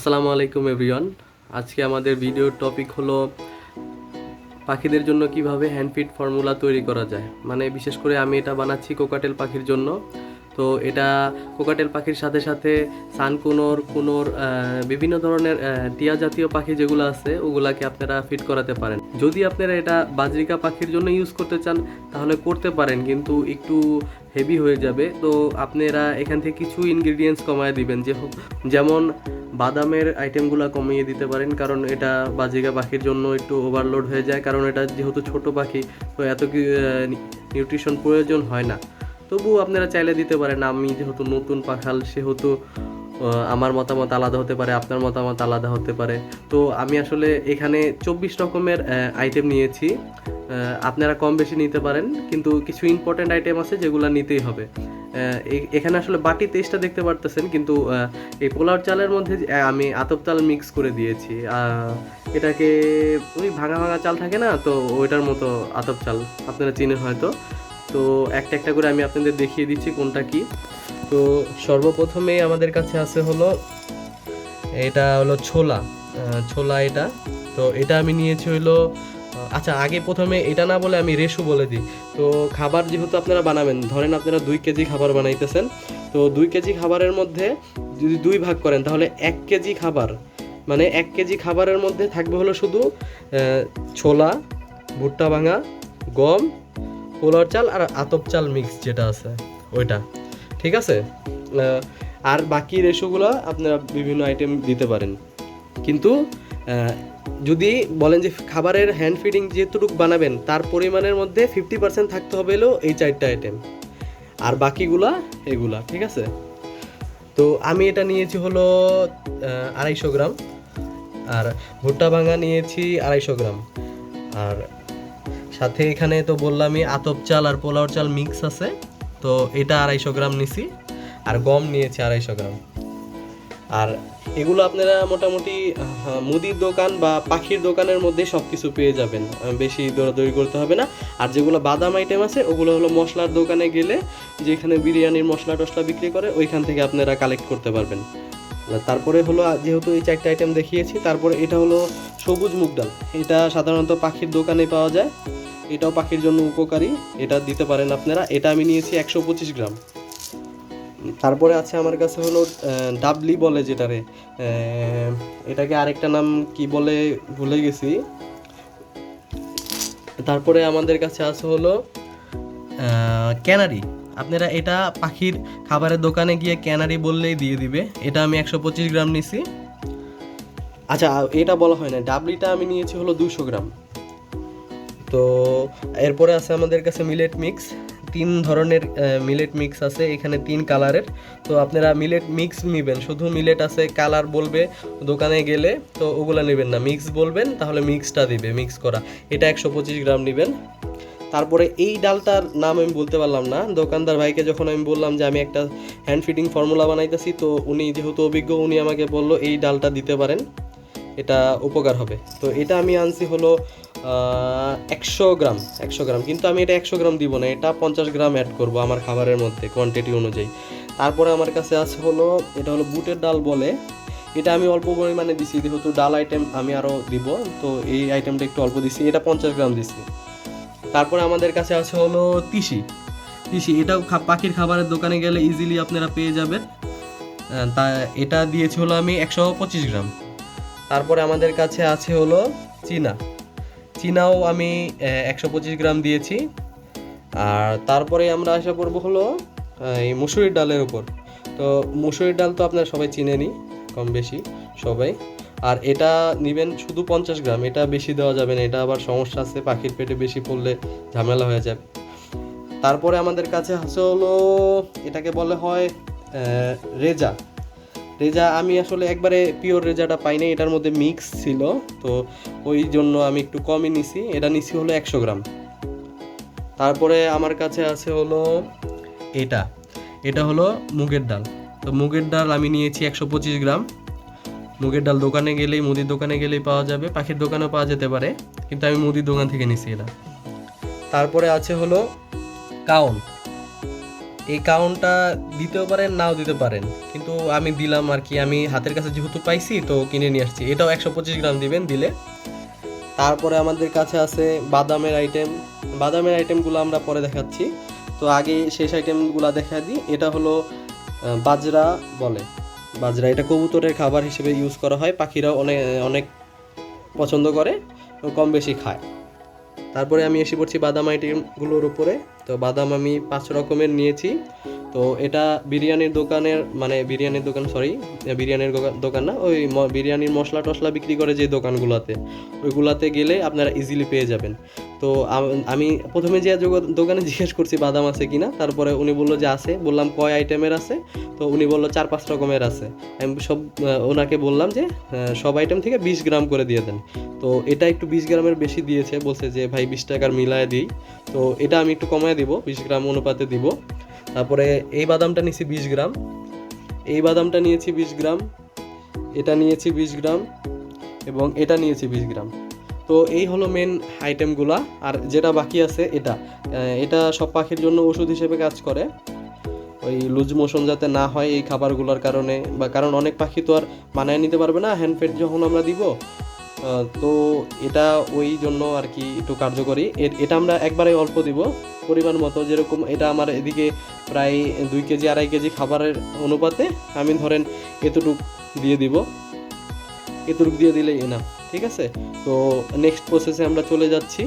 আসসালামু আলাইকুম এভরিওয়ান। আজকে আমাদের ভিডিওর টপিক হলো পাখিদের জন্য কীভাবে হ্যান্ডফিড ফর্মুলা তৈরি করা যায়। মানে বিশেষ করে আমি এটা বানাচ্ছি কোকাটেল পাখির জন্য। তো এটা কোকাটেল পাখির সাথে সাথে সানকুনোর, কুনোর বিভিন্ন ধরনের টিয়া জাতীয় পাখি যেগুলো আছে, ওগুলাকে আপনারা ফিট করাতে পারেন। যদি আপনারা এটা বাজরিকা পাখির জন্য ইউজ করতে চান, তাহলে করতে পারেন, কিন্তু একটু হেভি হয়ে যাবে। তো আপনারা এখান থেকে কিছু ইনগ্রিডিয়েন্টস কমায় দিবেন, যে যেমন বাদামের আইটেমগুলো কমিয়ে দিতে পারেন, কারণ এটা বাজিকা পাখির জন্য একটু ওভারলোড হয়ে যায়, কারণ এটা যেহেতু ছোট পাখি, তো এত কি নিউট্রিশন প্রয়োজন হয় না। তবুও আপনারা চাইলে দিতে পারেন। আমি যেহেতু নতুন পাখাল সেহেতু আমার মতামত আলাদা হতে পারে, আপনার মতামত আলাদা হতে পারে। তো আমি আসলে এখানে চব্বিশ রকমের আইটেম নিয়েছি। আপনারা কম বেশি নিতে পারেন, কিন্তু কিছু ইম্পর্ট্যান্ট আইটেম আছে যেগুলো নিতেই হবে। এখানে আসলে বাটি তেইশটা দেখতে পারতেছেন, কিন্তু এই পোলাও চালের মধ্যে আমি আতপ চাল মিক্স করে দিয়েছি। এটাকে, ওই ভাঙা ভাঙা চাল থাকে না, তো ওইটার মতো আতপ চাল, আপনারা চিনেন হয়তো। তো একটা একটা করে আমি আপনাদের দেখিয়ে দিচ্ছি কোনটা কি। তো সর্বপ্রথমে আমাদের কাছে আছে হলো, এটা হলো ছোলা ছোলা এটা। তো এটা আমি নিয়েছি হলো আচ্ছা আগে প্রথমে এটা না বলে আমি রেশু বলে দিই। তো খাবার যেহেতু আপনারা বানাবেন, ধরেন আপনারা দুই কেজি খাবার বানাইতেছেন, তো দুই কেজি খাবারের মধ্যে যদি দুই ভাগ করেন, তাহলে এক কেজি খাবার মানে এক কেজি খাবারের মধ্যে থাকবে হলো শুধু ছোলা, ভুট্টা ভাঙা, গম পোলার চাল আর আতপ চাল মিক্স যেটা আছে, ওইটা। ঠিক আছে? আর বাকি রেশোগুলো আপনারা বিভিন্ন আইটেম দিতে পারেন। কিন্তু যদি বলেন যে খাবারের হ্যান্ড ফিডিং যেটুকু বানাবেন, তার পরিমাণের মধ্যে ফিফটি পার্সেন্ট থাকতে হবে হলো এই চারটা আইটেম আর বাকিগুলা এগুলা, ঠিক আছে? তো আমি এটা নিয়েছি হলো আড়াইশো গ্রাম। আর ভুট্টা ভাঙা নিয়েছি আড়াইশো গ্রাম। আর সাথে এখানে তো বললামই আতপ চাল আর পোলাও চাল মিক্স আছে। তো এটা আড়াইশো গ্রাম নিছি, আর গম নিয়েছি আড়াইশো গ্রাম। আর এগুলো আপনারা মোটামুটি মুদির দোকান বা পাখির দোকানের মধ্যে সব কিছু পেয়ে যাবেন। বেশি দৌড়াদৌড়ি করতে হবে না। আর যেগুলো বাদাম আইটেম আছে, ওগুলো হলো মশলার দোকানে গেলে যেখানে বিরিয়ানির মশলা টশলা বিক্রি করে, ওইখান থেকে আপনারা কালেক্ট করতে পারবেন। তারপরে হলো যেহেতু এই চারটে আইটেম দেখিয়েছি, তারপরে এটা হলো সবুজ মুগ ডাল। এটা সাধারণত পাখির দোকানে পাওয়া যায়। এটাও পাখির জন্য উপকারী। এটা দিতে পারেন আপনারা। এটা আমি নিয়েছি একশো পঁচিশ গ্রাম। তারপরে আছে আমার কাছে হলো ডাবলি বলে যেটারে। এটাকে আরেকটা নাম কি বলে ভুলে গেছি। তারপরে আমাদের কাছে আছে হলো ক্যানারি। আপনারা এটা পাখির খাবারের দোকানে গিয়ে ক্যানারি বললেই দিয়ে দিবে। এটা আমি একশো পঁচিশ গ্রাম নিছি। আচ্ছা এটা বলা হয় না, ডাবলিটা আমি নিয়েছি হলো দুশো গ্রাম। তো এরপরে আছে আমাদের কাছে মিলেট মিক্স, তিন ধরনের মিলেট মিক্স আছে, এখানে তিন কালারের। তো আপনারা মিলেট মিক্স নেবেন, শুধু মিলেট আছে, কালার বলবে দোকানে গেলে, তো ওগুলো নেবেন না। মিক্স বলবেন, তাহলে মিক্সটা দিবে, মিক্স করা। এটা একশো পঁচিশ গ্রাম নেবেন। তারপরে এই ডালটার নাম আমি বলতে পারলাম না। দোকানদার ভাইকে যখন আমি বললাম যে আমি একটা হ্যান্ড ফিটিং ফর্মুলা বানাইতেছি, তো উনি যেহেতু অভিজ্ঞ, উনি আমাকে বলল এই ডালটা দিতে পারেন, এটা উপকার হবে। তো এটা আমি আনছি হলো একশো গ্রাম একশো গ্রাম। কিন্তু আমি এটা একশো গ্রাম দিব না, এটা পঞ্চাশ গ্রাম অ্যাড করব আমার খাবারের মধ্যে কোয়ান্টিটি অনুযায়ী। তারপরে আমার কাছে আছে হলো, এটা হলো বুটের ডাল বলে। এটা আমি অল্প পরিমাণে দিছি, যেহেতু ডাল আইটেম আমি আরও দিব, তো এই আইটেমটা একটু অল্প দিছি, এটা পঞ্চাশ গ্রাম দিছি। তারপরে আমাদের কাছে আছে হলো তিসি। তিসি, এটাও পাখির খাবারের দোকানে গেলে ইজিলি আপনারা পেয়ে যাবেন। তা এটা দিয়েছি হলো আমি একশো পঁচিশ গ্রাম। তারপরে আমাদের কাছে আছে হলো চীনা। চীনাও আমি একশো পঁচিশ গ্রাম দিয়েছি। আর তারপরে আমরা আশা করব হলো এই মুসুরির ডালের উপর। তো মুসুরির ডাল তো আপনারা সবাই চিনেনি কম বেশি সবাই। আর এটা নেবেন শুধু পঞ্চাশ গ্রাম, এটা বেশি দেওয়া যাবে না, এটা আবার সমস্যা আছে, পাখির পেটে বেশি পড়লে ঝামেলা হয়ে যাবে। তারপরে আমাদের কাছে আছে হলো, এটাকে বলে হয় রেজা। রেজা আমি আসলে একবারে পিওর রেজাটা পাই নাই, এটার মধ্যে মিক্স ছিল, তো ওই জন্য আমি একটু কমই নিছি, এটা নিছি হলো একশো গ্রাম। তারপরে আমার কাছে আছে হলো এটা এটা হলো মুগের ডাল। তো মুগের ডাল আমি নিয়েছি একশো পঁচিশ গ্রাম। মুগের ডাল দোকানে গেলেই মুদির দোকানে গেলেই পাওয়া যাবে, পাখির দোকানেও পাওয়া যেতে পারে, কিন্তু আমি মুদির দোকান থেকে নিছি এটা। তারপরে আছে হলো কাউন। এই কাউন্টটা দিতেও পারেন, নাও দিতে পারেন। কিন্তু আমি দিলাম আর কি, আমি হাতের কাছে যেহেতু পাইছি, তো কিনে নিয়ে আসছি। এটাও একশো পঁচিশ গ্রাম দিবেন দিলে। তারপরে আমাদের কাছে আছে বাদামের আইটেম বাদামের আইটেমগুলো আমরা পরে দেখাচ্ছি। তো আগে শেষ আইটেমগুলো দেখা দিই। এটা হলো বাজরা বলে। বাজরা। এটা কবুতরের খাবার হিসেবে ইউজ করা হয়। পাখিরাও অনেক অনেক পছন্দ করে কম বেশি খায়। তারপরে আমি এসে পড়ছি বাদাম আইটেমগুলোর উপরে। তো বাদাম আমি পাঁচ রকমের নিয়েছি। তো এটা বিরিয়ানির দোকানের মানে বিরিয়ানির দোকান সরি বিরিয়ানির দোকান- না, ওই বিরিয়ানির মশলা টশলা বিক্রি করে যে দোকানগুলোতে, ওইগুলাতে গেলে আপনারা ইজিলি পেয়ে যাবেন। তো আমি প্রথমে যে দোকানে জিজ্ঞেস করছি বাদাম আছে কিনা, তারপরে উনি বলল যে আছে, বললাম কয় আইটেমের আছে, তো উনি বলল চার পাঁচ রকমের আছে। আমি সব ওনাকে বললাম যে সব আইটেম থেকে বিশ গ্রাম করে দিয়ে দেন। তো এটা একটু বিশ গ্রামের বেশি দিয়েছে, বলছে যে ভাই বিশ টাকার মিলায় দিই। তো এটা আমি একটু কমায় দিব, বিশ গ্রাম অনুপাতে দিব। তারপরে এই বাদামটা নিয়েছি বিশ গ্রাম। এই বাদামটা নিয়েছি বিশ গ্রাম, এটা নিয়েছি বিশ গ্রাম এবং এটা নিয়েছি বিশ গ্রাম। তো এই হলো মেন আইটেমগুলা আর যেটা বাকি আছে এটা। এটা সব পাখির জন্য ওষুধ হিসেবে কাজ করে। ওই লুজ মোশন যাতে না হয় এই খাবারগুলোর কারণে, বা কারণ অনেক পাখি তো আর মানায় নিতে পারবে না হ্যান্ডফেড যখন আমরা দিব তো এটা ওই জন্য আর কি একটু কার্যকরী। এটা আমরা একবারে অল্প দিব। পরিমাণ মতো যেরকম এটা আমার এদিকে প্রায় দুই কেজি, আড়াই কেজি খাবারের অনুপাতে আমি ধরেন এতটুক দিয়ে দিব। এতটুক দিয়ে দিলেই এনা ঠিক আছে? তো নেক্সট প্রসেসে আমরা চলে যাচ্ছি।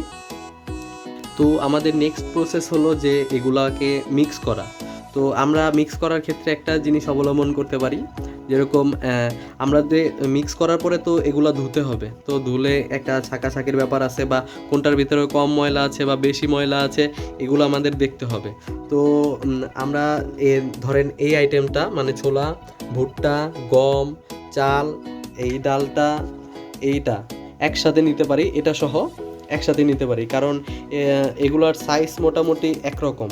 তো আমাদের নেক্সট প্রসেস হলো যে এগুলাকে মিক্স করা। তো আমরা মিক্স করার ক্ষেত্রে একটা জিনিস অবলম্বন করতে পারি। যেরকম আমরা যে মিক্স করার পরে তো এগুলো ধুতে হবে। তো ধুলে একটা ছাকা ছাকির ব্যাপার আছে বা কোনটার ভিতরে কম ময়লা আছে বা বেশি ময়লা আছে, এগুলো আমাদের দেখতে হবে। তো আমরা এ, ধরেন এই আইটেমটা মানে ছোলা, ভুট্টা, গম, চাল, এই ডালটা, এইটা একসাথে নিতে পারি। এটা সহ একসাথে নিতে পারি। কারণ এগুলোর সাইজ মোটামুটি একরকম।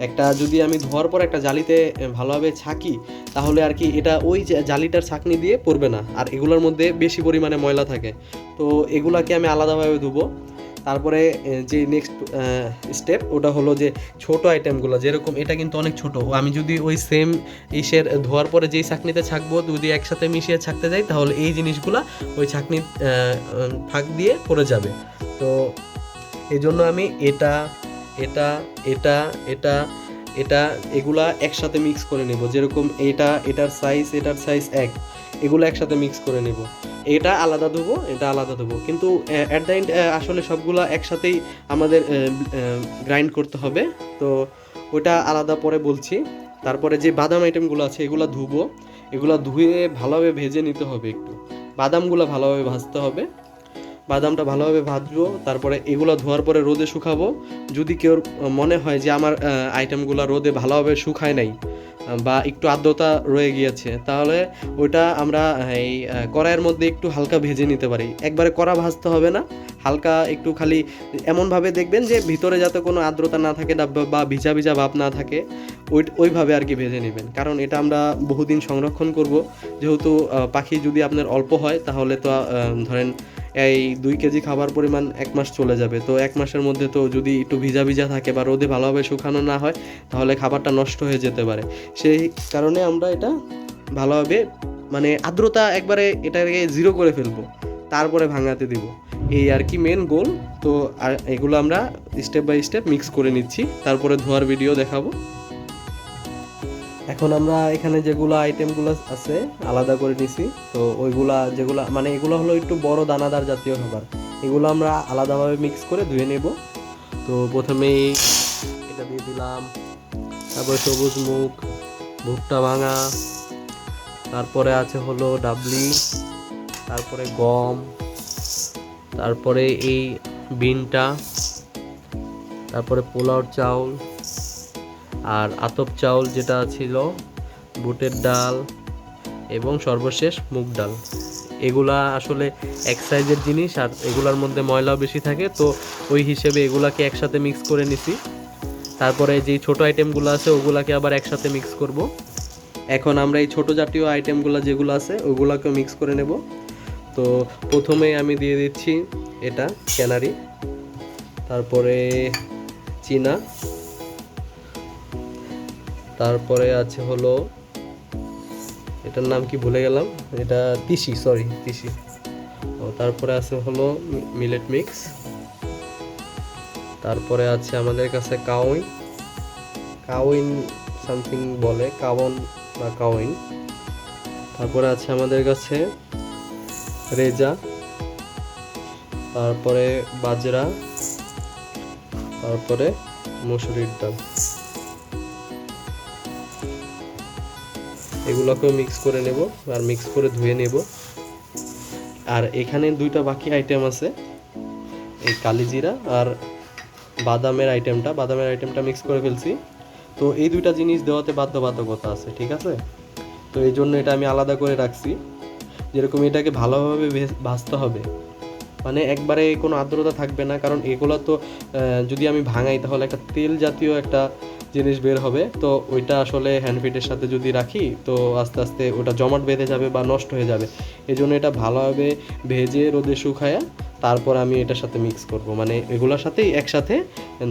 একটা যদি আমি ধোয়ার পর একটা জালিতে ভালোভাবে ছাকি তাহলে আর কি এটা ওই জালিটার ছাকনি দিয়ে পড়বে না। আর এগুলোর মধ্যে বেশি পরিমাণে ময়লা থাকে। তো এগুলাকে আমি আলাদাভাবে ধুবো। তারপরে যে নেক্সট স্টেপ ওটা হলো যে ছোট আইটেমগুলো যেরকম এটা কিন্তু অনেক ছোট। আমি যদি ওই সেম ইসের ধোয়ার পরে যেই ছাকনিতে ছাকবো যদি একসাথে মিশিয়ে ছাকতে যাই তাহলে এই জিনিসগুলো ওই উম, ফাঁক দিয়ে পড়ে যাবে। তো এই জন্য আমি এটা এটা এটা এটা এটা, এগুলা একসাথে মিক্স করে নেব। যেরকম এটা, এটার সাইজ এটার সাইজ এক, এগুলো একসাথে মিক্স করে নেব। এটা আলাদা দেবো, এটা আলাদা দেবো। কিন্তু অ্যাট দ্য এন্ড আসলে সবগুলা একসাথেই আমাদের গ্রাইন্ড করতে হবে। তো ওটা আলাদা পরে বলছি। তারপরে যে বাদাম আইটেমগুলো আছে, এগুলো ধুবো। এগুলো ধুয়ে ভালোভাবে ভেজে নিতে হবে একটু। বাদামগুলো ভালোভাবে ভাজতে হবে। বাদামটা ভালোভাবে ভাজবো, তারপরে এগুলো ধোয়ার পরে রোদে শুকাবো। যদি কেউ মনে হয় যে আমার আইটেমগুলো রোদে ভালোভাবে শুকায় নাই বা একটু আর্দ্রতা রয়ে গিয়েছে, তাহলে ওইটা আমরা এই কড়াইয়ের মধ্যে একটু হালকা ভেজে নিতে পারি। একবারে কড়া ভাজতে হবে না, হালকা একটু খালি, এমনভাবে দেখবেন যে ভিতরে যাতে কোনো আর্দ্রতা না থাকে বা- ভিজা ভিজা ভাব না থাকে, ওই, ওইভাবে আর কি ভেজে নেবেন। কারণ এটা আমরা বহুদিন সংরক্ষণ করব, যেহেতু পাখি যদি আপনার অল্প হয়, তাহলে তো ধরেন এই দুই কেজি খাবার পরিমাণ এক মাস চলে যাবে। তো এক মাসের মধ্যে তো যদি একটু ভিজা ভিজা থাকে বা রোদে ভালোভাবে শুকানো না হয়, তাহলে খাবারটা নষ্ট হয়ে যেতে পারে। সেই কারণে আমরা এটা ভালোভাবে মানে আর্দ্রতা একবারে এটাকে জিরো করে ফেলব, তারপরে ভাঙাতে দিব। এই আর কি মেন গোল তো আর এগুলো আমরা স্টেপ বাই স্টেপ মিক্স করে নিচ্ছি। তারপরে ধোয়ার ভিডিও দেখাবো। এখন আমরা এখানে যেগুলো আইটেমগুলো আছে, আলাদা করে নিছি। তো ওইগুলা যেগুলা মানে এগুলো হলো একটু বড় দানাদার জাতীয় খাবার। এগুলো আমরা আলাদাভাবে মিক্স করে ধুয়ে নেব। তো প্রথমেই এটা দিয়ে দিলাম। তারপরে সবুজ মুখ, ভুট্টা ভাঙা। তারপরে আছে হলো ডাবলি। তারপরে গম। তারপরে এই বিনটা। তারপরে পোলাওর চাউল। আর আতপ চাউল যেটা ছিল, বুটের ডাল এবং সর্বশেষ মুগ ডাল। এগুলা আসলে এক সাইজের জিনিস আর এগুলার মধ্যে ময়লাও বেশি থাকে, তো ওই হিসেবে এগুলাকে একসাথে মিক্স করে নিছি। তারপরে যেই ছোট আইটেমগুলো আছে, ওগুলাকে আবার একসাথে মিক্স করব। এখন আমরা এই ছোট জাতীয় আইটেমগুলো যেগুলো আছে ওগুলাকে মিক্স করে নেব। তো প্রথমে আমি দিয়ে দিচ্ছি এটা ক্যানারি তারপরে চীনা। তারপরে আছে হলো, এটার নাম কি ভুলে গেলাম? এটা তিসি সরি তিসি। ও, তারপরে আছে হলো মিলেট মিক্স। তারপরে আছে আমাদের কাছে কাউইন কাউইন সামথিং বলে কাবন বা কাউইন তারপরে আছে আমাদের কাছে রেজা। তারপরে বাজরা। তারপরে মসুরির ডাল। এগুলোকেও মিক্স করে নেব আর মিক্স করে ধুয়ে নেব। আর এখানে দুইটা বাকি আইটেম আছে, এই কালিজিরা আর বাদামের আইটেমটা বাদামের আইটেমটা মিক্স করে ফেলছি। তো এই দুইটা জিনিস দেওয়াতে বাধ্যবাধকতা আছে, ঠিক আছে? তো এই জন্য এটা আমি আলাদা করে রাখছি। যেরকম এটাকে ভালোভাবে ভেজ- ভাজতে হবে। মানে একবারে কোনো আর্দ্রতা থাকবে না, কারণ এগুলো তো যদি আমি ভাঙাই তাহলে একটা তেল জাতীয় একটা জিনিস বের হবে। তো ওইটা আসলে হ্যান্ডফিটের সাথে যদি রাখি, তো আস্তে আস্তে ওটা জমাট বেঁধে যাবে বা নষ্ট হয়ে যাবে। এই জন্য এটা ভালোভাবে ভেজে রোদে শুকায়া তারপর আমি এটার সাথে মিক্স করব। মানে এগুলোর সাথেই একসাথে,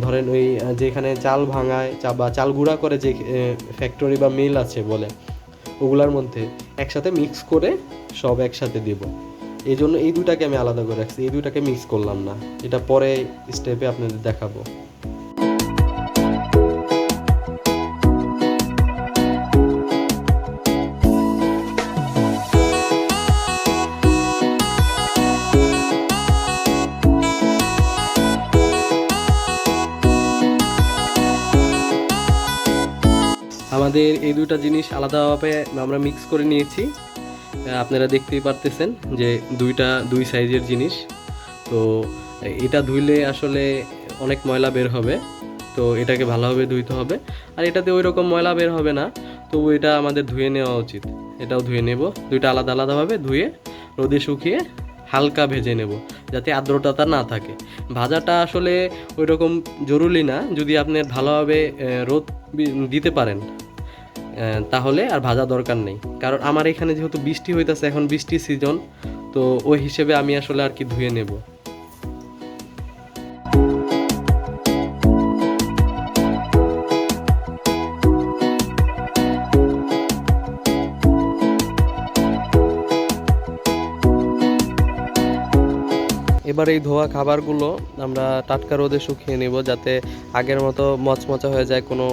ধরেন ওই যেখানে চাল ভাঙায়, চা বা চাল গুঁড়া করে যে ফ্যাক্টরি বা মিল আছে বলে, ওগুলার মধ্যে একসাথে মিক্স করে সব একসাথে দেব। এই জন্য এই দুটাকে আমি আলাদা করে রাখছি, এই দুটাকে মিক্স করলাম না। এটা পরে স্টেপে আপনাদের দেখাবো। আমাদের এই দুটা জিনিস আলাদাভাবে আমরা মিক্স করে নিয়েছি। আপনারা দেখতেই পারতেছেন যে দুইটা, দুই সাইজের জিনিস। তো এটা ধুইলে আসলে অনেক ময়লা বের হবে। তো এটাকে ভালোভাবে ধুইতে হবে। আর এটাতে ওই রকম ময়লা বের হবে না। তো এটা আমাদের ধুয়ে নেওয়া উচিত। এটাও ধুয়ে নেব। দুইটা আলাদা, আলাদাভাবে ধুয়ে রোদে শুকিয়ে হালকা ভেজে নেব, যাতে আর্দ্রতা না থাকে। ভাজাটা আসলে ওই রকম জরুরি না। যদি আপনি ভালোভাবে রোদ দিতে পারেন। তাহলে আর ভাজা দরকার নেই। কারণ আমার এখানে যেহেতু বৃষ্টি হইতেছে, এখন বৃষ্টির সিজন তো ওই হিসেবে আমি আসলে আর কি ধুয়ে নেব। এবার এই ধোয়া খাবারগুলো আমরা টাটকা রোদে শুকিয়ে নেব যাতে আগের মতো মচমচা হয়ে যায়, কোনো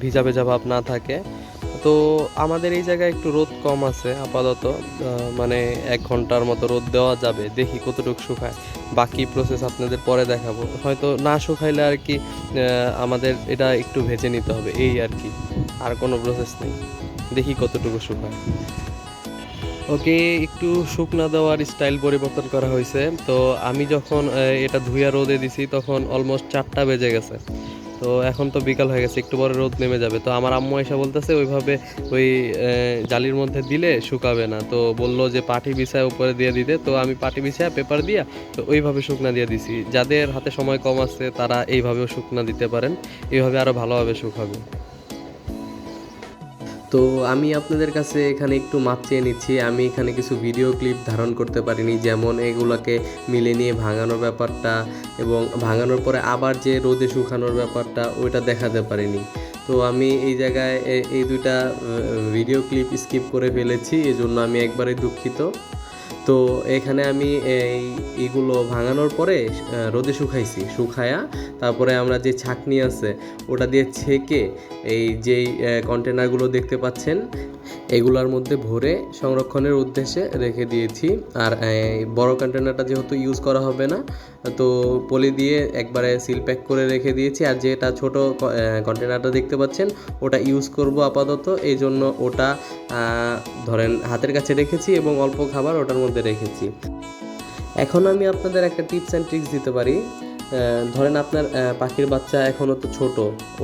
ভিজা ভেজা ভাব না থাকে। তো আমাদের এই জায়গায় একটু রোদ কম আছে আপাতত মানে এক ঘণ্টার মতো রোদ দেওয়া যাবে, দেখি কতটুকু শুকায়। বাকি প্রসেস আপনাদের পরে দেখাবো। হয়তো না শুকাইলে আর কি আমাদের এটা একটু ভেজে নিতে হবে, এই আর কি। আর কোনো প্রসেস নেই। দেখি কতটুকু শুকায়। ওকে একটু শুকনা দেওয়ার স্টাইল পরিবর্তন করা হয়েছে। তো আমি যখন এটা ধুইয়া রোদে দিছি, তখন অলমোস্ট চারটা বেজে গেছে। তো এখন তো বিকাল হয়ে গেছে, একটু পরে রোদ নেমে যাবে। তো আমার আম্মু এসে বলতেছে, ওইভাবে ওই জালির মধ্যে দিলে শুকাবে না। তো বলল যে, পাটি বিছায় উপরে দিয়ে দিতে। তো আমি পাটি বিছায় পেপার দিয়া, তো ওইভাবে শুকনা দিয়ে দিছি। যাদের হাতে সময় কম আছে, তারা এইভাবেও শুকনা দিতে পারেন। এইভাবে আরও ভালোভাবে শুকাবে। তো আমি আপনাদের কাছে এখানে একটু মাপ চেয়ে নিচ্ছি। আমি এখানে কিছু ভিডিও ক্লিপ ধারণ করতে পারিনি, যেমন এগুলোকে মিলে নিয়ে ভাঙানোর ব্যাপারটা এবং ভাঙানোর পরে আবার যে রোদে শুকানোর ব্যাপারটা, ওইটা দেখাতে পারিনি। তো আমি এই জায়গায় এই দুইটা ভিডিও ক্লিপ স্কিপ করে ফেলেছি এই জন্য আমি একবারে দুঃখিত। তো এখানে আমি এই এগুলো ভাঙানোর পরে রোদে শুকাইছি। শুকায়া তারপরে আমরা যে ছাকনি আছে, ওটা দিয়ে ছেঁকে এই যেই কন্টেনারগুলো দেখতে পাচ্ছেন, এগুলোর মধ্যে ভরে সংরক্ষণের উদ্দেশ্যে রেখে দিয়েছি। আর বড় কন্টেনারটা যেহেতু ইউজ করা হবে না, তো পলি দিয়ে একবারে সিল প্যাক করে রেখে দিয়েছি। আর যেটা ছোট কন্টেনারটা দেখতে পাচ্ছেন, ওটা ইউজ করব আপাতত। এই জন্য ওটা ধরেন হাতের কাছে রেখেছি এবং অল্প খাবার ওটার মধ্যে রেখেছি। এখন আমি আপনাদের একটা টিপস অ্যান্ড ট্রিক্স দিতে পারি। ধরেন আপনার পাখির বাচ্চা এখনও তো ছোট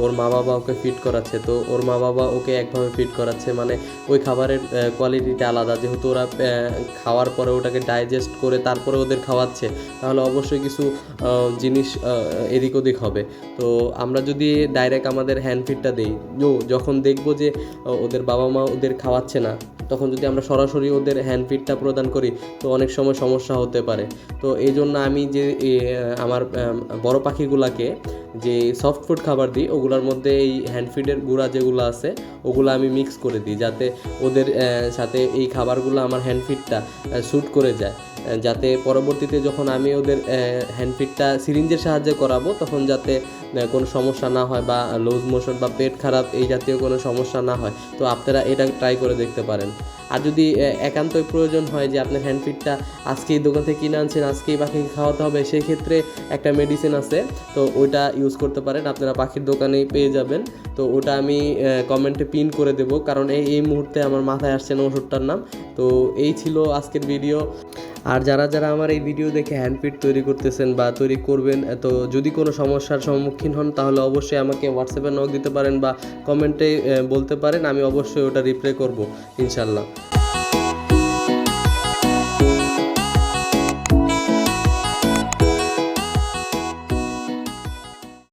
ওর মা বাবা ওকে ফিট করাচ্ছে তো ওর মা বাবা ওকে একভাবে ফিট করাচ্ছে মানে ওই খাবারের কোয়ালিটিটা আলাদা যেহেতু ওরা খাওয়ার পরে ওটাকে ডাইজেস্ট করে তারপরে ওদের খাওয়াচ্ছে তাহলে অবশ্যই কিছু জিনিস এদিক ওদিক হবে। তো আমরা যদি ডাইরেক্ট আমাদের হ্যান্ড ফিডটা দিই যখন দেখব যে ওদের বাবা মা ওদের খাওয়াচ্ছে না তখন যদি আমরা সরাসরি ওদের হ্যান্ড ফিডটা প্রদান করি তো অনেক সময় সমস্যা হতে পারে। তো এই জন্য আমি যে আমার আম, বড় পাখিগুলাকে যে সফট ফুড খাবার দিই, ওগুলোর মধ্যে এই হ্যান্ড ফিডের গুঁড়া যেগুলো আছে, ওগুলো আমি মিক্স করে দিই, যাতে ওদের সাথে এই খাবারগুলো আমার হ্যান্ড ফিডটা শ্যুট করে যায়। যাতে পরবর্তীতে যখন আমি ওদের হ্যান্ড ফিডটা সিরিঞ্জের সাহায্যে করাবো, তখন যাতে কোনো সমস্যা না হয় বা লুজ মোশন বা পেট খারাপ এই জাতীয় কোনো সমস্যা না হয়। তো আপনারা এটা ট্রাই করে দেখতে পারেন। আর যদি একান্তই প্রয়োজন হয় যে আপনার হ্যান্ড ফিডটা আজকেই দোকান থেকে কিনে আনছেন, আজকেই পাখিকে খাওয়াতে হবে সেই ক্ষেত্রে একটা মেডিসিন আছে। তো ওইটা ইউজ করতে পারেন। আপনারা পাখির দোকানেই পেয়ে যাবেন। তো ওটা আমি কমেন্টে পিন করে দেব। কারণ এই এই মুহূর্তে আমার মাথায় আসছে না ওষুধটার নাম। তো এই ছিল আজকের ভিডিও আর যারা যারা আমার এই ভিডিও দেখে হ্যান্ডপিট তৈরি করতেছেন বা তৈরি করবেন তো যদি কোনো সমস্যার সম্মুখীন হন, তাহলে অবশ্যই আমাকে হোয়াটসঅ্যাপে নক দিতে পারেন বা কমেন্টে বলতে পারেন, আমি অবশ্যই ওটা রিপ্লাই করব, ইনশাল্লাহ।